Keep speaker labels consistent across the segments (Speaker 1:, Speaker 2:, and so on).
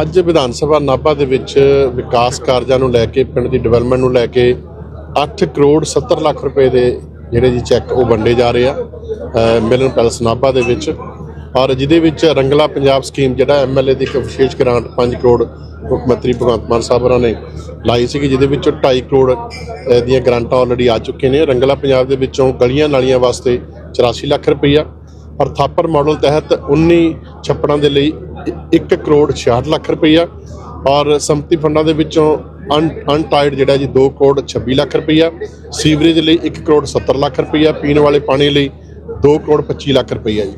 Speaker 1: ਅੱਜ ਵਿਧਾਨ ਸਭਾ ਨਾਭਾ ਦੇ ਵਿੱਚ ਵਿਕਾਸ ਕਾਰਜਾਂ ਨੂੰ ਲੈ ਕੇ, ਪਿੰਡ ਦੀ ਡਿਵੈਲਪਮੈਂਟ ਨੂੰ ਲੈ ਕੇ 8 ਕਰੋੜ 70 ਲੱਖ ਰੁਪਏ ਦੇ ਜਿਹੜੇ ਜੀ ਚੈੱਕ ਉਹ ਵੰਡੇ ਜਾ ਰਹੇ ਆ ਮਿਲਨ ਪੈਲਸ ਨਾਭਾ ਦੇ ਵਿੱਚ। ਔਰ ਜਿਹਦੇ ਵਿੱਚ ਰੰਗਲਾ ਪੰਜਾਬ ਸਕੀਮ ਜਿਹੜਾ ਐਮਐਲਏ ਦੀ ਇੱਕ ਵਿਸ਼ੇਸ਼ ਗ੍ਰਾਂਟ 5 ਕਰੋੜ ਮੁੱਖ ਮੰਤਰੀ ਭਗਵੰਤ ਮਾਨ ਸਾਹਿਬ ਹੋਰਾਂ ਨੇ ਲਾਈ ਸੀਗੀ, ਜਿਹਦੇ ਵਿੱਚੋਂ 2.5 ਕਰੋੜ ਦੀਆਂ ਗ੍ਰਾਂਟਾਂ ਆਲਰੇਡੀ ਆ ਚੁੱਕੇ ਨੇ। ਰੰਗਲਾ ਪੰਜਾਬ ਦੇ ਵਿੱਚੋਂ ਗਲੀਆਂ ਨਾਲੀਆਂ ਵਾਸਤੇ 84 ਲੱਖ ਰੁਪਈਆ। ਔਰ ਥਾਪਰ ਮਾਡਲ ਤਹਿਤ 19 ਛੱਪੜਾਂ ਦੇ ਲਈ 1 ਕਰੋੜ 66 ਲੱਖ ਰੁਪਈਆ ਔਰ ਸੰਪਤੀ ਫੰਡਾਂ ਦੇ ਵਿੱਚੋਂ ਅਨਟਾਈਡ ਜਿਹੜਾ ਜੀ 2 ਕਰੋੜ 26 ਲੱਖ ਰੁਪਈਆ ਸੀਵਰੇਜ ਲਈ 1 ਕਰੋੜ 70 ਲੱਖ ਰੁਪਈਆ ਪੀਣ ਵਾਲੇ ਪਾਣੀ ਲਈ 2 ਕਰੋੜ 25 ਲੱਖ ਰੁਪਈਆ ਜੀ।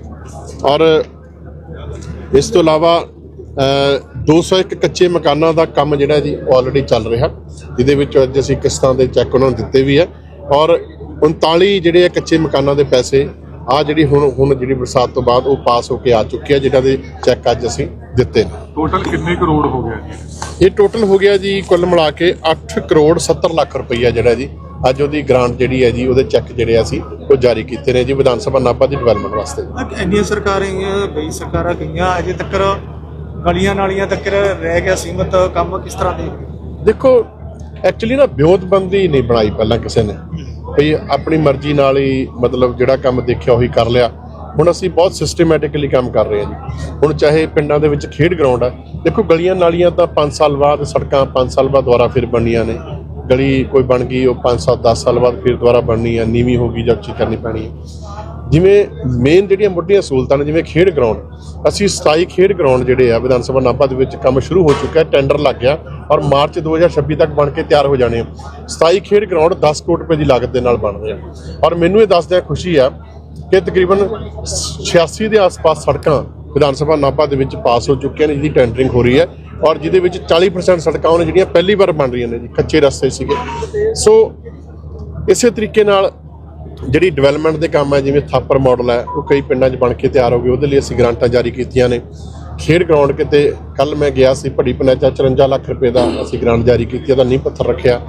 Speaker 1: ਔਰ ਇਸ ਤੋਂ ਇਲਾਵਾ ਅ, 201 ਕੱਚੇ ਮਕਾਨਾਂ ਦਾ ਕੰਮ ਜਿਹੜਾ ਜੀ ਆਲਰੇਡੀ ਚੱਲ ਰਿਹਾ ਜਿਹਦੇ ਵਿੱਚ ਅੱਜ ਅਸੀਂ ਕਿਸ਼ਤਾਂ ਦੇ ਚੈੱਕ ਉਹਨਾਂ ਨੂੰ ਦਿੱਤੇ ਵੀ ਹੈ ਔਰ 39 ਜਿਹੜੇ ਆ ਕੱਚੇ ਮਕਾਨਾਂ ਦੇ ਪੈਸੇ ਆ ਜਿਹੜੀ ਹੁਣ ਹੁਣ ਜਿਹੜੀ ਬਰਸਾਤ ਤੋਂ ਬਾਅਦ ਉਹ ਪਾਸ ਹੋ ਕੇ ਆ ਚੁੱਕੇ ਆ ਜਿਹਨਾਂ ਦੇ ਚੈੱਕ ਅੱਜ ਅਸੀਂ ਦਿੱਤੇ ਨੇ।
Speaker 2: ਟੋਟਲ ਕਿੰਨੇ ਕਰੋੜ ਹੋ ਗਿਆ ਜੀ?
Speaker 1: ਇਹ ਟੋਟਲ ਹੋ ਗਿਆ ਜੀ ਕੁੱਲ ਮਿਲਾ ਕੇ 8 ਕਰੋੜ 70 ਲੱਖ ਰੁਪਈਆ ਜਿਹੜਾ ਜੀ ਅੱਜ ਉਹਦੀ ਗ੍ਰਾਂਟ ਜਿਹੜੀ ਹੈ ਜੀ ਉਹਦੇ ਚੈੱਕ ਜਿਹੜੇ ਅਸੀਂ ਉਹ ਜਾਰੀ ਕੀਤੇ ਨੇ ਜੀ ਵਿਧਾਨ ਸਭਾ ਨਾਭਾ ਦੀ ਡਿਵੈਲਪਮੈਂਟ ਵਾਸਤੇ
Speaker 3: ਅੱਜ ਇੰਨੀਆਂ ਸਰਕਾਰਾਂ ਗਈਆਂ ਕਈ ਸਰਕਾਰਾਂ ਗਈਆਂ ਅਜੇ ਤੱਕ ਗਲੀਆਂ ਨਾਲੀਆਂ ਤੱਕ ਰਹਿ ਗਿਆ ਸੀਮਤ ਕੰਮ ਕਿਸ ਤਰ੍ਹਾਂ ਦੇ?
Speaker 1: ਦੇਖੋ ਐਕਚੁਅਲੀ ਨਾ ਵਿਉਂਤਬੰਦੀ ਨਹੀਂ ਬਣਾਈ ਪਹਿਲਾਂ ਕਿਸੇ ਨੇ। ਭਈ ਆਪਣੀ ਮਰਜ਼ੀ ਨਾਲ ਹੀ ਮਤਲਬ ਜਿਹੜਾ ਕੰਮ ਦੇਖਿਆ ਉਹੀ ਕਰ ਲਿਆ। ਹੁਣ ਅਸੀਂ ਬਹੁਤ ਸਿਸਟਮੈਟਿਕਲੀ ਕੰਮ ਕਰ ਰਹੇ ਹਾਂ ਜੀ। ਹੁਣ ਚਾਹੇ ਪਿੰਡਾਂ ਦੇ ਵਿੱਚ ਖੇਡ ਗਰਾਊਂਡ ਹੈ ਦੇਖੋ ਗਲੀਆਂ ਨਾਲੀਆਂ ਤਾਂ 5 ਸਾਲ ਬਾਅਦ ਸੜਕਾਂ 5 ਸਾਲ ਬਾਅਦ ਦੁਬਾਰਾ ਫਿਰ ਬਣਨੀਆਂ ਨੇ। ਗਲੀ ਕੋਈ ਬਣ ਗਈ, ਉਹ 5 7 10 ਸਾਲ ਬਾਅਦ ਫਿਰ ਦੁਬਾਰਾ ਬਣਨੀ ਹੈ ਨੀਵੀਂ ਹੋ ਗਈ ਜਾਂ ਉੱਚੀ ਕਰਨੀ ਪੈਣੀ ਹੈ ਜਿਵੇਂ ਮੇਨ ਜਿਹੜੀਆਂ ਮੁੱਢਲੀਆਂ ਸਹੂਲਤਾਂ ਨੇ, ਜਿਵੇਂ ਖੇਡ ਗਰਾਊਂਡ ਅਸੀਂ 27 ਖੇਡ ਗਰਾਊਂਡ ਜਿਹੜੇ ਆ ਵਿਧਾਨ ਸਭਾ ਨਾਭਾ ਦੇ ਵਿੱਚ ਕੰਮ ਸ਼ੁਰੂ ਹੋ ਚੁੱਕਾ ਹੈ ਟੈਂਡਰ ਲੱਗ ਗਿਆ ਔਰ ਮਾਰਚ 2026 ਤੱਕ ਬਣ ਕੇ ਤਿਆਰ ਹੋ ਜਾਣੇ ਆ। 27 ਖੇਡ ਗਰਾਊਂਡ 10 ਕਰੋੜ ਰੁਪਏ ਦੀ ਲਾਗਤ ਦੇ ਨਾਲ ਬਣ ਰਹੇ ਆ। ਔਰ ਮੈਨੂੰ ਇਹ ਦੱਸਦਿਆਂ ਖੁਸ਼ੀ ਆ ਕਿ ਤਕਰੀਬਨ 86 ਦੇ ਆਸ-ਪਾਸ ਸੜਕਾਂ ਵਿਧਾਨ ਸਭਾ ਨਾਭਾ ਦੇ ਵਿੱਚ ਪਾਸ ਹੋ ਚੁੱਕੀਆਂ ਨੇ, ਜਿਹਦੀ ਟੈਂਡਰਿੰਗ ਹੋ ਰਹੀ ਹੈ ਔਰ ਜਿਹਦੇ ਵਿੱਚ 40% ਸੜਕਾਂ ਉਹਨਾਂ ਜਿਹੜੀਆਂ ਪਹਿਲੀ ਵਾਰ ਬਣ ਰਹੀਆਂ ਨੇ ਜੀ, ਕੱਚੇ ਰਸਤੇ ਸੀਗੇ। ਸੋ ਇਸੇ ਤਰੀਕੇ ਨਾਲ ਜਿਹੜੀ ਡਿਵੈਲਪਮੈਂਟ ਦੇ ਕੰਮ ਹੈ, ਜਿਵੇਂ ਥਾਪਰ ਮਾਡਲ ਹੈ, ਉਹ ਕਈ ਪਿੰਡਾਂ 'ਚ ਬਣ ਕੇ ਤਿਆਰ ਹੋ ਗਏ। ਉਹਦੇ ਲਈ ਅਸੀਂ ਗ੍ਰਾਂਟਾਂ ਜਾਰੀ ਕੀਤੀਆਂ ਨੇ। ਖੇਡ ਗਰਾਊਂਡ ਕਿਤੇ ਕੱਲ ਮੈਂ ਗਿਆ ਸੀ, ਭੱਡੀ ਪਨੇਚਾ 54 ਲੱਖ ਰੁਪਏ ਦਾ ਅਸੀਂ ਗ੍ਰਾਂਟ ਜਾਰੀ ਕੀਤੀ, ਉਹਦਾ ਨੀਂਹ ਪੱਥਰ ਰੱਖਿਆ।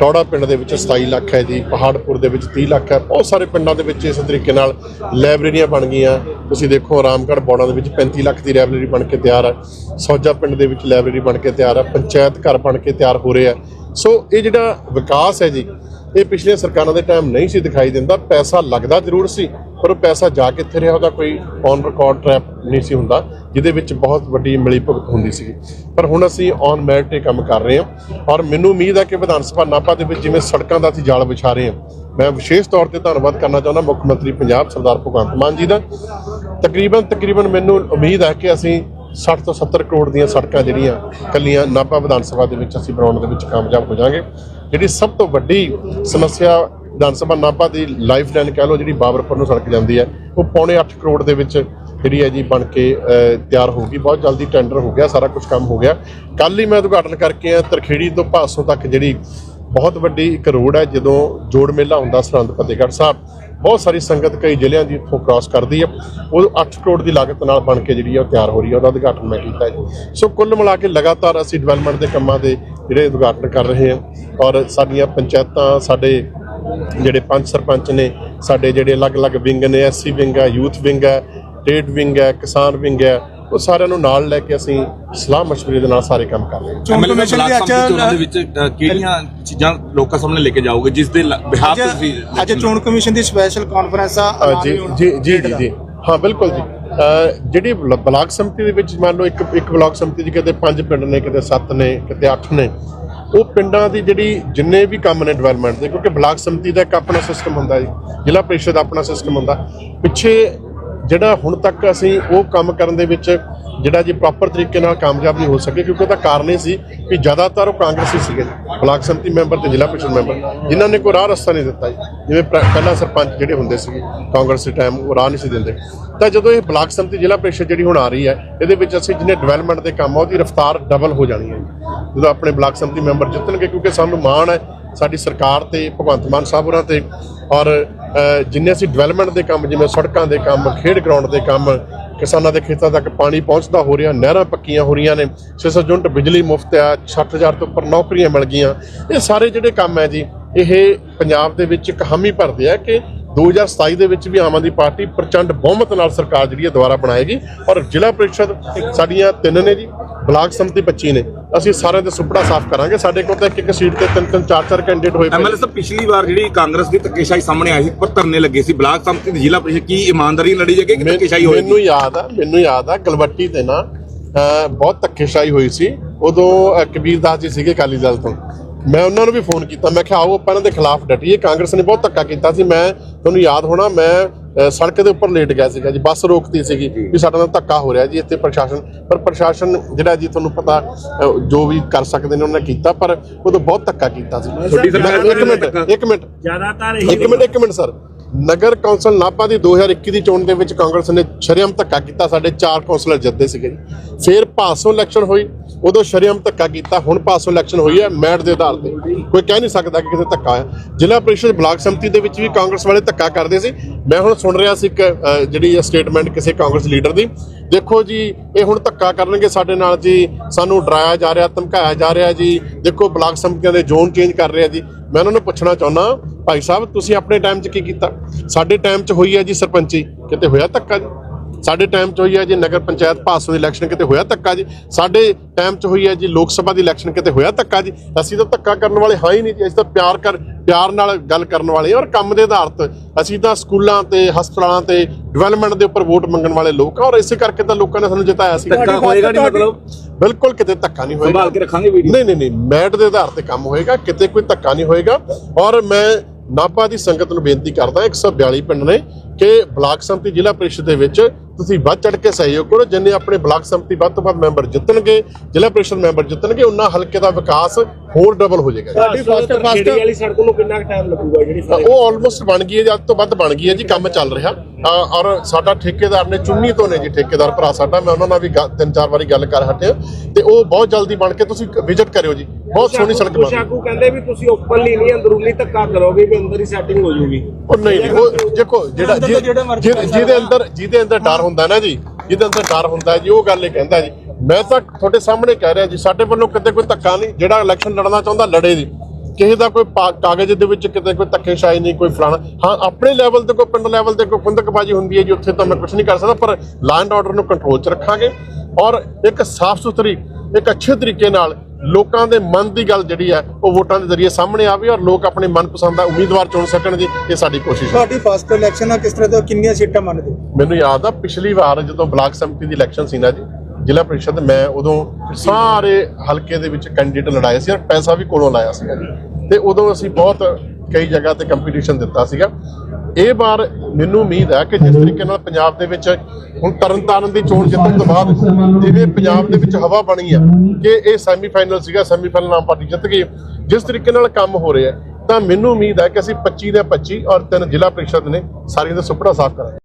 Speaker 1: ਟੌੜਾ ਪਿੰਡ ਦੇ ਵਿੱਚ 27 ਲੱਖ ਹੈ ਜੀ, ਪਹਾੜਪੁਰ ਦੇ ਵਿੱਚ 30 ਲੱਖ ਹੈ। ਬਹੁਤ ਸਾਰੇ ਪਿੰਡਾਂ ਦੇ ਵਿੱਚ ਇਸ ਤਰੀਕੇ ਨਾਲ ਲਾਇਬ੍ਰੇਰੀਆਂ ਬਣ ਗਈਆਂ। ਤੁਸੀਂ ਦੇਖੋ, ਰਾਮਗੜ੍ਹ ਬੋੜਾ ਦੇ ਵਿੱਚ 35 ਲੱਖ ਦੀ ਲਾਇਬ੍ਰੇਰੀ ਬਣ ਕੇ ਤਿਆਰ ਹੈ। ਸੌਜਾ ਪਿੰਡ ਦੇ ਵਿੱਚ ਲਾਇਬ੍ਰੇਰੀ ਬਣ ਕੇ ਤਿਆਰ ਹੈ। ਪੰਚਾਇਤ ਘਰ ਬਣ ਕੇ ਤਿਆਰ ਹੋ ਰਹੇ ਰਿਹਾ ਸੋ ਇਹ ਜਿਹੜਾ ਵਿਕਾਸ ਹੈ ਜੀ, ਇਹ ਪਿਛਲੀਆਂ ਸਰਕਾਰਾਂ ਦੇ ਟਾਈਮ ਨਹੀਂ ਸੀ ਦਿਖਾਈ ਦਿੰਦਾ। ਪੈਸਾ ਲੱਗਦਾ ਜ਼ਰੂਰ ਸੀ, ਪਰ ਉਹ ਪੈਸਾ ਜਾ ਕਿੱਥੇ ਰਿਹਾ, ਉਹਦਾ ਕੋਈ ਔਨ ਰਿਕਾਰਡ ਟ੍ਰੈਪ ਨਹੀਂ ਸੀ ਹੁੰਦਾ, ਜਿਹਦੇ ਵਿੱਚ ਬਹੁਤ ਵੱਡੀ ਮਿਲੀ ਭੁਗਤ ਹੁੰਦੀ ਸੀ। ਪਰ ਹੁਣ ਅਸੀਂ ਔਨ ਮੈਰਿਟ ਇਹ ਕੰਮ ਕਰ ਰਹੇ ਹਾਂ, ਔਰ ਮੈਨੂੰ ਉਮੀਦ ਹੈ ਕਿ ਵਿਧਾਨ ਸਭਾ ਨਾਭਾ ਦੇ ਵਿੱਚ ਜਿਵੇਂ ਸੜਕਾਂ ਦਾ ਅਸੀਂ ਜਾਲ ਵਿਛਾ ਰਹੇ ਹਾਂ, ਮੈਂ ਵਿਸ਼ੇਸ਼ ਤੌਰ ਤੇ ਧੰਨਵਾਦ ਕਰਨਾ ਚਾਹੁੰਦਾ ਮੁੱਖ ਮੰਤਰੀ ਪੰਜਾਬ ਸਰਦਾਰ ਭਗਵੰਤ ਮਾਨ ਜੀ ਦਾ। ਤਕਰੀਬਨ ਤਕਰੀਬਨ ਮੈਨੂੰ ਉਮੀਦ ਹੈ ਕਿ ਅਸੀਂ 60 ਤੋਂ 70 ਕਰੋੜ ਦੀਆਂ ਸੜਕਾਂ ਜਿਹੜੀਆਂ ਕੱਲੀਆਂ ਨਾਭਾ ਵਿਧਾਨ ਸਭਾ ਦੇ ਵਿੱਚ ਅਸੀਂ ਬਣਾਉਣ ਦੇ ਵਿੱਚ ਕਾਮਯਾਬ ਹੋ ਜਾਵਾਂਗੇ। ਜਿਹੜੀ ਸਭ ਤੋਂ ਵੱਡੀ ਸਮੱਸਿਆ ਵਿਧਾਨ ਸਭਾ ਨਾਭਾ ਦੀ ਲਾਈਫ ਲਾਈਨ ਕਹਿ ਲਓ, ਜਿਹੜੀ ਬਾਬਰਪੁਰ ਨੂੰ ਸੜਕ ਜਾਂਦੀ ਹੈ, ਉਹ ਪੌਣੇ 8 ਕਰੋੜ ਦੇ ਵਿੱਚ ਜਿਹੜੀ ਹੈ ਜੀ ਬਣ ਕੇ ਤਿਆਰ ਹੋ ਗਈ ਬਹੁਤ ਜਲਦੀ ਟੈਂਡਰ ਹੋ ਗਿਆ, ਸਾਰਾ ਕੁਝ ਕੰਮ ਹੋ ਗਿਆ। ਕੱਲ ਹੀ ਮੈਂ ਉਦਘਾਟਨ ਕਰਕੇ ਆ ਤਰਖੇੜੀ ਤੋਂ ਭਾਸੋਂ ਤੱਕ ਜਿਹੜੀ ਬਹੁਤ ਵੱਡੀ ਇੱਕ ਰੋਡ ਹੈ, ਜਦੋਂ ਜੋੜ ਮੇਲਾ ਹੁੰਦਾ ਸਰਹੰਦ ਫਤਿਹਗੜ੍ਹ ਸਾਹਿਬ ਬਹੁਤ ਸਾਰੀ ਸੰਗਤ ਕਈ ਜ਼ਿਲ੍ਹਿਆਂ ਦੀ ਇੱਥੋਂ ਕ੍ਰਾਸ ਕਰਦੀ ਹੈ ਉਹ 8 ਕਰੋੜ ਦੀ ਲਾਗਤ ਨਾਲ ਬਣ ਕੇ ਜਿਹੜੀ ਆ ਉਹ ਤਿਆਰ ਹੋ ਰਹੀ ਹੈ ਉਹਦਾ ਉਦਘਾਟਨ ਮੈਂ ਕੀਤਾ ਹੈ ਸੋ ਕੁੱਲ ਮਿਲਾ ਕੇ ਲਗਾਤਾਰ ਅਸੀਂ ਡਿਵੈਲਪਮੈਂਟ ਦੇ ਕੰਮਾਂ ਦੇ ਜਿਹੜੇ ਉਦਘਾਟਨ ਕਰ ਰਹੇ ਹਾਂ ਔਰ ਸਾਡੀਆਂ ਪੰਚਾਇਤਾਂ, ਸਾਡੇ ਜਿਹੜੇ ਪੰਜ ਸਰਪੰਚ ਨੇ, ਸਾਡੇ ਜਿਹੜੇ ਅਲੱਗ-ਅਲੱਗ ਵਿੰਗ ਨੇ ਐਸਸੀ ਵਿੰਗ ਹੈ, ਯੂਥ ਵਿੰਗ ਹੈ ਟ੍ਰੇਡ ਵਿੰਗ ਹੈ, ਕਿਸਾਨ ਵਿੰਗ ਹੈ ਉਹ ਸਾਰਿਆਂ ਨੂੰ ਨਾਲ ਲੈ ਕੇ ਅਸੀਂ ਸਲਾਹ ਮਸ਼ਵਰੇ ਦੇ ਨਾਲ ਸਾਰੇ ਕੰਮ ਕਰ ਰਹੇ ਹਾਂ।
Speaker 3: ਚੋਣ
Speaker 4: ਐਮਐਲਏ
Speaker 3: ਕਮਿਸ਼ਨ
Speaker 4: ਬਲਾਕ
Speaker 3: ਦੀ
Speaker 4: ਚੋਣਾਂ ਦੇ ਵਿੱਚ ਅ, ਕਿਹੜੀਆਂ ਚੀਜ਼ਾਂ ਲੋਕਾਂ ਸਾਹਮਣੇ ਲੈ ਕੇ ਜਾਓਗੇ ਜਿਸ ਦੇ ਬਿਹਾਫ
Speaker 3: ਅੱਜ-
Speaker 4: ਤੁਸੀਂ
Speaker 3: ਅੱਜ ਚੋਣ ਕਮਿਸ਼ਨ ਦੀ ਸਪੈਸ਼ਲ ਕਾਨਫਰੰਸ ਆ
Speaker 1: ਅ, ਜੀ ਜੀ ਜੀ ਜੀ ਜੀ। ਹਾਂ ਬਿਲਕੁਲ ਜੀ। ਅ, ਜਿਹੜੀ ਬਲ- ਬਲਾਕ ਸੰਮਤੀ ਦੇ ਵਿੱਚ ਮੰਨ ਲਓ ਇੱਕ ਇੱਕ ਬਲਾਕ ਸੰਮਤੀ 'ਚ ਕਿਤੇ ਪੰਜ ਪਿੰਡ ਨੇ ਕਿਤੇ ਸੱਤ ਨੇ ਕਿਤੇ ਅੱਠ ਨੇ ਉਹ ਪਿੰਡਾਂ ਦੀ ਜਿਹੜੀ ਜਿੰਨੇ ਵੀ ਕੰਮ ਨੇ ਡਿਵੈਲਪਮੈਂਟ ਦੇ ਕਿਉਂਕਿ ਬਲਾਕ ਸੰਮਤੀ ਦਾ ਇੱਕ ਆਪਣਾ ਸਿਸਟਮ ਹੁੰਦਾ ਜੀ ਜ਼ਿਲ੍ਹਾ ਪ੍ਰੀਸ਼ਦ ਦਾ ਆਪਣਾ ਸਿਸਟਮ ਹੁੰਦਾ। ਪਿੱਛੇ ਜਿਹੜਾ ਹੁਣ ਤੱਕ ਅਸੀਂ ਉਹ ਕੰਮ ਕਰਨ ਦੇ ਵਿੱਚ ਜਿਹੜਾ ਜੀ ਪ੍ਰੋਪਰ ਤਰੀਕੇ ਨਾਲ ਕਾਮਯਾਬ ਨਹੀਂ ਹੋ ਸਕੇ, ਕਿਉਂਕਿ ਉਹਦਾ ਕਾਰਨ ਇਹ ਸੀ ਕਿ ਜ਼ਿਆਦਾਤਰ ਉਹ ਕਾਂਗਰਸੀ ਸੀਗੇ। ਬਲਾਕ ਸੰਮਤੀ ਮੈਂਬਰ ਤੇ ਜ਼ਿਲ੍ਹਾ ਪ੍ਰੀਸ਼ਦ ਮੈਂਬਰ, ਜਿਨ੍ਹਾਂ ਨੇ ਕੋਈ ਰਾਹ ਰਸਤਾ ਨਹੀਂ ਦਿੱਤਾ ਜੀ। ਜਿਵੇਂ ਪ੍ਰ- ਪਹਿਲਾਂ ਸਰਪੰਚ ਜਿਹੜੇ ਹੁੰਦੇ ਸੀਗੇ, ਕਾਂਗਰਸ ਦੇ ਟਾਈਮ ਉਹ ਰਾਹ ਨਹੀਂ ਸੀ ਦਿੰਦੇ। ਤਾਂ ਜਦੋਂ ਇਹ ਬਲਾਕ ਸੰਮਤੀ ਜ਼ਿਲ੍ਹਾ ਪ੍ਰੀਸ਼ਦ ਜਿਹੜੀ ਹੁਣ ਆ ਰਹੀ ਹੈ, ਇਹਦੇ ਵਿੱਚ ਅਸੀਂ ਜਿਹਨੇ ਡਿਵੈਲਪਮੈਂਟ ਦੇ ਕੰਮ ਆ, ਉਹਦੀ ਰਫ਼ਤਾਰ ਡਬਲ ਹੋ ਜਾਣੀ ਹੈ ਜੀ। ਜਦੋਂ ਆਪਣੇ ਬਲਾਕ ਸੰਮਤੀ ਮੈਂਬਰ ਜਿੱਤਣਗੇ, ਕਿਉਂਕਿ ਸਾਨੂੰ ਮਾਣ ਹੈ, ਸਾਡੀ ਸਰਕਾਰ ਤੇ, ਭਗਵੰਤ ਮਾਨ ਸਾਹਿਬ ਹੋਰਾਂ ਤੇ ਔਰ ਜਿੰਨੇ ਅਸੀਂ ਡਿਵੈਲਪਮੈਂਟ ਦੇ ਕੰਮ, ਜਿਵੇਂ ਸੜਕਾਂ ਦੇ ਕੰਮ, ਖੇਡ ਗਰਾਊਂਡ ਦੇ ਕੰਮ, ਕਿਸਾਨਾਂ ਦੇ ਖੇਤਾਂ ਤੱਕ ਪਾਣੀ ਪਹੁੰਚਦਾ ਹੋ ਰਿਹਾ, ਨਹਿਰਾਂ ਪੱਕੀਆਂ ਹੋ ਰਹੀਆਂ ਨੇ 600 ਯੂਨਿਟ ਬਿਜਲੀ ਮੁਫਤ ਆ 60000 ਤੋਂ ਉੱਪਰ ਨੌਕਰੀਆਂ ਮਿਲ ਗਈਆਂ। ਇਹ ਸਾਰੇ ਜਿਹੜੇ ਕੰਮ ਹੈ ਜੀ, ਇਹ ਪੰਜਾਬ ਦੇ ਵਿੱਚ ਇੱਕ ਹਾਮੀ ਭਰਦੇ ਆ ਕਿ 2027 ਦੇ ਵਿੱਚ ਵੀ ਆਮ ਆਦਮੀ ਪਾਰਟੀ ਪ੍ਰਚੰਡ ਬਹੁਮਤ ਨਾਲ ਸਰਕਾਰ ਜਿਹੜੀ ਹੈ ਦੁਬਾਰਾ ਬਣਾਏਗੀ ਔਰ ਜ਼ਿਲ੍ਹਾ ਪ੍ਰੀਸ਼ਦ ਸਾਡੀਆਂ ਤਿੰਨ ਨੇ ਜੀ, ਬਲਾਕ ਸੰਮਤੀ 25 ਨੇ। ਅਸੀਂ ਸਾਰਿਆਂ ਦੇ ਸੁਪੜਾ ਸਾਫ਼ ਕਰਾਂਗੇ। ਸਾਡੇ ਕੋਲ ਤਾਂ ਇੱਕ ਇੱਕ ਸੀਟ ਤੇ ਤਿੰਨ ਤਿੰਨ ਚਾਰ ਚਾਰ ਕੈਂਡੀਡੇਟ ਹੋਏ।
Speaker 4: ਐਮਐਲਏ ਸਾਹਿਬ ਪਿਛਲੀ ਵਾਰ ਜਿਹੜੀ ਕਾਂਗਰਸ ਦੀ ਧੱਕੇਸ਼ਾਹੀ ਸਾਹਮਣੇ ਆਈ ਸੀ ਪਰ ਧਰਨੇ ਲੱਗੇ ਸੀ ਬਲਾਕ ਸੰਮਤੀ ਦੀ ਜ਼ਿਲ੍ਹਾ ਪ੍ਰੀਸ਼ਦ ਕੀ ਇਮਾਨਦਾਰੀ ਲੜੀ ਜਾਏਗੀ ਕਿ ਧੱਕੇਸ਼ਾਹੀ ਹੋਏਗੀ?
Speaker 1: ਮੈਨੂੰ ਯਾਦ ਆ ਮੈਨੂੰ ਯਾਦ ਆ ਗਲਵੱਟੀ ਤੇ ਨਾ ਬਹੁਤ ਧੱਕੇਸ਼ਾਹੀ ਹੋਈ ਸੀ। ਉਦੋਂ ਕਬੀਰ ਦਾਸ ਜੀ ਸੀਗੇ ਅਕਾਲੀ ਦਲ ਤੋਂ। ਮੈਂ ਉਹਨਾਂ ਨੂੰ ਵੀ ਫੋਨ ਕੀਤਾ। ਮੈਂ ਕਿਹਾ ਆਓ ਆਪਾਂ ਇਹਨਾਂ ਦੇ ਖਿਲਾਫ ਡਟੀਏ। ਕਾਂਗਰਸ ਨੇ ਬਹੁਤ ਧੱਕਾ ਕੀਤਾ ਸੀ। ਮੈਂ ਤੁਹਾਨੂੰ ਯਾਦ ਹੋਣਾ ਮੈਂ ਸੜਕ ਦੇ ਉੱਪਰ ਲੇਟ ਗਿਆ ਸੀਗਾ ਜੀ ਬੱਸ ਰੋਕਤੀ ਸੀਗੀ ਵੀ ਸਾਡੇ ਨਾਲ ਧੱਕਾ ਹੋ ਰਿਹਾ ਜੀ ਇੱਥੇ ਪ੍ਰਸ਼ਾਸਨ ਪਰ ਪ੍ਰਸ਼ਾਸਨ ਜਿਹੜਾ ਜੀ ਤੁਹਾਨੂੰ ਪਤਾ ਜੋ ਵੀ ਕਰ ਸਕਦੇ ਨੇ ਉਹਨਾਂ ਨੇ ਕੀਤਾ ਪਰ ਉਦੋਂ ਬਹੁਤ ਧੱਕਾ ਕੀਤਾ ਸੀ। ਇੱਕ ਮਿੰਟ ਇੱਕ ਮਿੰਟ।
Speaker 5: ਜ਼ਿਆਦਾਤਰ
Speaker 1: ਇੱਕ ਮਿੰਟ ਇੱਕ ਮਿੰਟ ਸਰ। ਨਗਰ ਕੌਂਸਲ ਨਾਭਾ ਦੀ 2021 ਦੀ ਚੋਣ ਦੇ ਵਿੱਚ ਕਾਂਗਰਸ ਨੇ ਸ਼ਰੇਆਮ ਧੱਕਾ ਕੀਤਾ ਸਾਡੇ ਚਾਰ ਕੌਂਸਲਰ ਜਿੱਤਦੇ ਸੀਗੇ ਜੀ। ਫਿਰ ਪਾਸੋਂ ਇਲੈਕਸ਼ਨ ਹੋਈ ਉਦੋਂ ਸ਼ਰੇਆਮ ਧੱਕਾ ਕੀਤਾ ਹੁਣ ਪਾਸੋਂ ਇਲੈਕਸ਼ਨ ਹੋਈ ਹੈ ਮੈਟ ਦੇ ਆਧਾਰ ਤੇ। ਕੋਈ ਕਹਿ ਨਹੀਂ ਸਕਦਾ ਕਿ ਕਿਤੇ ਧੱਕਾ ਹੈ। ਜ਼ਿਲ੍ਹਾ ਪ੍ਰੀਸ਼ਦ ਬਲਾਕ ਸੰਮਤੀ ਦੇ ਵਿੱਚ ਵੀ ਕਾਂਗਰਸ ਵਾਲੇ ਧੱਕਾ ਕਰਦੇ ਸੀ। ਮੈਂ ਹੁਣ ਸੁਣ ਰਿਹਾ ਸੀ ਇੱਕ ਅਹ, ਜਿਹੜੀ ਸਟੇਟਮੈਂਟ ਕਿਸੇ ਕਾਂਗਰਸ ਲੀਡਰ ਦੀ। ਦੇਖੋ ਜੀ ਇਹ ਹੁਣ ਧੱਕਾ ਕਰਨਗੇ ਸਾਡੇ ਨਾਲ ਜੀ। ਸਾਨੂੰ ਡਰਾਇਆ ਜਾ ਰਿਹਾ ਧਮਕਾਇਆ ਜਾ ਰਿਹਾ ਜੀ। ਦੇਖੋ ਬਲਾਕ ਸੰਮਤੀਆਂ ਦੇ ਜ਼ੋਨ ਚੇਂਜ ਕਰ ਰਿਹਾ ਜੀ। ਮੈਂ ਉਹਨਾਂ ਨੂੰ ਪੁੱਛਣਾ ਚਾਹੁੰਦਾ ਭਾਈ ਸਾਹਿਬ ਤੁਸੀਂ ਆਪਣੇ ਟਾਈਮ 'ਚ ਕੀ ਕੀਤਾ? ਸਾਡੇ ਟਾਈਮ 'ਚ ਹੋਈ ਹੈ ਜੀ ਸਰਪੰਚੀ। ਕਿਤੇ ਹੋਇਆ ਧੱਕਾ ਜੀ? ਸਾਡੇ ਟਾਈਮ 'ਚ ਹੋਈ ਹੈ ਜੀ ਨਗਰ ਪੰਚਾਇਤ ਪਾਸੋਂ ਦੀ ਇਲੈਕਸ਼ਨ ਕਿਤੇ ਹੋਇਆ ਧੱਕਾ ਜੀ? ਸਾਡੇ ਟਾਈਮ 'ਚ ਹੋਈ ਹੈ ਜੀ ਲੋਕ ਸਭਾ ਦੀ ਇਲੈਕਸ਼ਨ ਕਿਤੇ ਹੋਇਆ ਧੱਕਾ ਜੀ? ਅਸੀਂ ਤਾਂ ਧੱਕਾ ਕਰਨ ਵਾਲੇ ਹਾਂ ਹੀ ਨਹੀਂ ਜੀ ਅਸੀਂ ਤਾਂ ਪਿਆਰ ਕਰ ਪਿਆਰ ਨਾਲ ਗੱਲ ਕਰਨ ਵਾਲੇ ਔਰ ਕੰਮ ਦੇ ਆਧਾਰ ਤੇ। ਅਸੀਂ ਤਾਂ ਸਕੂਲਾਂ ਤੇ ਹਸਪਤਾਲਾਂ ਤੇ ਡਿਵੈਲਪਮੈਂਟ ਦੇ ਉੱਪਰ ਵੋਟ ਮੰਗਣ ਵਾਲੇ ਲੋਕ ਆ ਔਰ ਇਸੇ ਕਰਕੇ ਤਾਂ ਲੋਕਾਂ ਨੇ ਸਾਨੂੰ ਜਿਤਾਇਆ ਸੀ
Speaker 4: ਧੱਕਾ ਹੋਏਗਾ ਨਹੀਂ ਮਤਲਬ?
Speaker 1: ਬਿਲਕੁਲ ਕਿਤੇ ਧੱਕਾ ਨਹੀਂ ਹੋਏਗਾ।
Speaker 4: ਸੰਭਾਲ ਕੇ ਰੱਖਾਂਗੇ ਵੀਡੀਓ
Speaker 1: ਨਹੀਂ ਨਹੀਂ ਨਹੀਂ ਮੈਟ ਦੇ ਆਧਾਰ ਤੇ ਕੰਮ ਹੋਏਗਾ ਕਿਤੇ ਕੋਈ ਧੱਕਾ ਨਹੀਂ ਹੋਏਗਾ। ਔਰ ਮੈਂ ਨਾਭਾ ਦੀ ਸੰਗਤ ਨੂੰ ਬੇਨਤੀ ਕਰਦਾ 142 ਪਿੰਡ ਨੇ ਕਿ ਬਲਾਕ ਸੰਮਤੀ ਜ਼ਿਲ੍ਹਾ ਪ੍ਰੀਸ਼ਦ ਦੇ ਵਿੱਚ ਤੁਸੀਂ ਵੱਧ ਚੜ ਕੇ ਸਹਿਯੋਗ ਕਰੋ ਜਿੰਨੇ ਆਪਣੇ ਬਲਾਕ ਸੰਮਤੀ ਵੱਧ ਤੋਂ ਵੱਧ ਮੈਂਬਰ ਜਿੱਤਣਗੇ ਜ਼ਿਲ੍ਹਾ ਪ੍ਰੀਸ਼ਦ ਮੈਂਬਰ ਜਿੱਤਣਗੇ ਉਹਨਾਂ ਹਲਕੇ ਦਾ ਵਿਕਾਸ ਹੋਰ ਡਬਲ ਹੋ ਜਾਏਗਾ
Speaker 5: ਤੁਹਾਡੀ ਫਸਟ ਫਸਟ ਵਾਲੀ ਸੜਕ ਨੂੰ ਕਿੰਨਾ ਟਾਈਮ ਲੱਗੂਗਾ ਜਿਹੜੀ
Speaker 1: ਤਾਂ ਉਹ ਆਲਮੋਸਟ ਬਣ ਗਈ ਹੈ ਜਦ ਤੋਂ ਵੱਧ ਬਣ ਗਈ ਹੈ ਜੀ ਕੰਮ ਚੱਲ ਰਿਹਾ। ਅ, ਔਰ ਸਾਡਾ ਠੇਕੇਦਾਰ ਨੇ ਚੁੰਨੀ ਤੋਂ ਨੇ ਜੀ ਠੇਕੇਦਾਰ ਭਰਾ ਸਾਡਾ ਮੈਂ ਉਹਨਾਂ ਨਾਲ ਵੀ ਤਿੰਨ ਚਾਰ ਵਾਰੀ ਗੱਲ ਕਰ ਹਟਿਆ। ਤੇ ਉਹ ਬਹੁਤ ਜਲਦੀ ਬਣ ਕੇ ਤੁਸੀਂ ਵਿਜ਼ਿਟ ਕਰਿਓ ਜੀ ਬਹੁਤ ਸੋਹਣੀ ਸੜਕ ਬਣ ਰਹੀ ਹੈ
Speaker 5: ਸ਼ਾਕੂ ਕਹਿੰਦੇ ਵੀ ਤੁਸੀਂ ਓਪਨਲੀ ਨਹੀਂ ਅੰਦਰੂਨੀ ਧੱਕਾ ਕਰੋਗੇ ਵੀ ਅੰਦਰ ਹੀ ਸੈਟਿੰਗ ਹੋ ਜਾਊਗੀ
Speaker 1: ਉਹ ਨਹੀਂ ਉਹ ਦੇਖੋ ਜਿਹੜਾ ਜਿਹਦੇ ਅੰਦਰ ਜਿਹਦੇ ਅੰਦਰ ਡਰ ਹੁੰਦਾ ਨਾ ਜੀ ਜਿਹਦੇ ਅੰਦਰ ਡਰ ਹੁੰਦਾ ਜੀ ਉਹ ਗੱਲ ਇਹ ਕਹਿੰਦਾ ਜੀ। ਮੈਂ ਤਾਂ ਤੁਹਾਡੇ ਸਾਹਮਣੇ ਕਹਿ ਰਿਹਾ ਜੀ ਸਾਡੇ ਵੱਲੋਂ ਕਿਤੇ ਕੋਈ ਧੱਕਾ ਨਹੀਂ ਜਿਹੜਾ ਇਲੈਕਸ਼ਨ ਲੜਨਾ ਚਾਹੁੰਦਾ ਲੜੇ ਜੀ। ਕਿਸੇ ਦਾ ਕੋਈ ਕਾਗਜ਼ ਦੇ ਵਿੱਚ ਕਿਤੇ ਕੋਈ ਧੱਕੇਸ਼ਾਹੀ ਨਹੀਂ ਕੋਈ ਫਲਾਣਾ। ਹਾਂ ਆਪਣੇ ਲੈਵਲ ਤੇ ਕੋਈ ਪਿੰਡ ਲੈਵਲ ਤੇ ਕੋਈ ਖੁੰਦਕਬਾਜੀ ਹੁੰਦੀ ਹੈ ਜੀ ਉੱਥੇ ਤਾਂ ਮੈਂ ਕੁਝ ਨਹੀਂ ਕਰ ਸਕਦਾ ਪਰ ਲਾਅ ਐਂਡ ਆਰਡਰ ਨੂੰ ਕੰਟਰੋਲ 'ਚ ਰੱਖਾਂਗੇ। ਔਰ ਇੱਕ ਸਾਫ਼ ਸੁਥਰੀ ਇੱਕ ਅੱਛੇ ਤਰੀਕੇ ਨਾਲ ਲੋਕਾਂ ਦੇ ਮਨ ਦੀ ਗੱਲ ਜਿਹੜੀ ਹੈ ਉਹ ਵੋਟਾਂ ਦੇ ਜ਼ਰੀਏ ਸਾਹਮਣੇ ਆਵੇ ਔਰ ਲੋਕ ਆਪਣੇ ਮਨਪਸੰਦ ਦਾ ਉਮੀਦਵਾਰ ਚੁਣ ਸਕਣ ਜੀ ਇਹ ਸਾਡੀ ਕੋਸ਼ਿਸ਼ ਹੈ
Speaker 3: ਤੁਹਾਡੀ ਫਸਟ ਇਲੈਕਸ਼ਨ ਆ ਕਿਸ ਤਰ੍ਹਾਂ ਤੋਂ ਕਿੰਨੀਆਂ ਸੀਟਾਂ ਮੰਨਦੇ ਹੋ?
Speaker 1: ਮੈਨੂੰ ਯਾਦ ਆ ਪਿਛਲੀ ਵਾਰ ਜਦੋਂ ਬਲਾਕ ਸੰਮਤੀ ਦੀ ਇਲੈਕਸ਼ਨ ਸੀ ਨਾ ਜੀ ਜ਼ਿਲ੍ਹਾ ਪ੍ਰੀਸ਼ਦ ਮੈਂ ਉਦੋਂ ਸਾਰੇ ਹਲਕੇ ਦੇ ਵਿੱਚ ਕੈਂਡੀਡੇਟ ਲੜਾਏ ਸੀ ਔਰ ਪੈਸਾ ਵੀ ਕੋਲੋਂ ਲਾਇਆ ਜੀ ਤੇ ਉਦੋਂ ਅਸੀਂ ਬਹੁਤ ਕਈ ਜਗ੍ਹਾ ਤੇ ਕੰਪੀਟੀਸ਼ਨ ਦਿੱਤਾ ਸੀਗਾ। ਇਹ ਵਾਰ ਮੈਨੂੰ ਉਮੀਦ ਹੈ ਕਿ ਜਿਸ ਤਰੀਕੇ ਨਾਲ ਪੰਜਾਬ ਦੇ ਵਿੱਚ ਹੁਣ ਤਰਨਤਾਰਨ ਦੀ ਚੋਣ ਜਿੱਤਣ ਤੋਂ ਬਾਅਦ ਜਿਵੇਂ ਪੰਜਾਬ ਦੇ ਵਿੱਚ ਹਵਾ ਬਣੀ ਆ ਕਿ ਇਹ ਸੈਮੀਫਾਈਨਲ ਸੀਗਾ ਸੈਮੀਫਾਈਨਲ ਆਮ ਪਾਰਟੀ ਜਿੱਤ ਗਈ। ਜਿਸ ਤਰੀਕੇ ਨਾਲ ਕੰਮ ਹੋ ਰਿਹਾ ਤਾਂ ਮੈਨੂੰ ਉਮੀਦ ਹੈ ਕਿ ਅਸੀਂ 25 ਦੇ 25 ਔਰ ਤਿੰਨ ਜ਼ਿਲ੍ਹਾ ਪ੍ਰੀਸ਼ਦ ਨੇ ਸਾਰੀਆਂ ਦਾ ਸੁਪਨਾ ਸਾਫ਼ ਕਰਾਂਗੇ।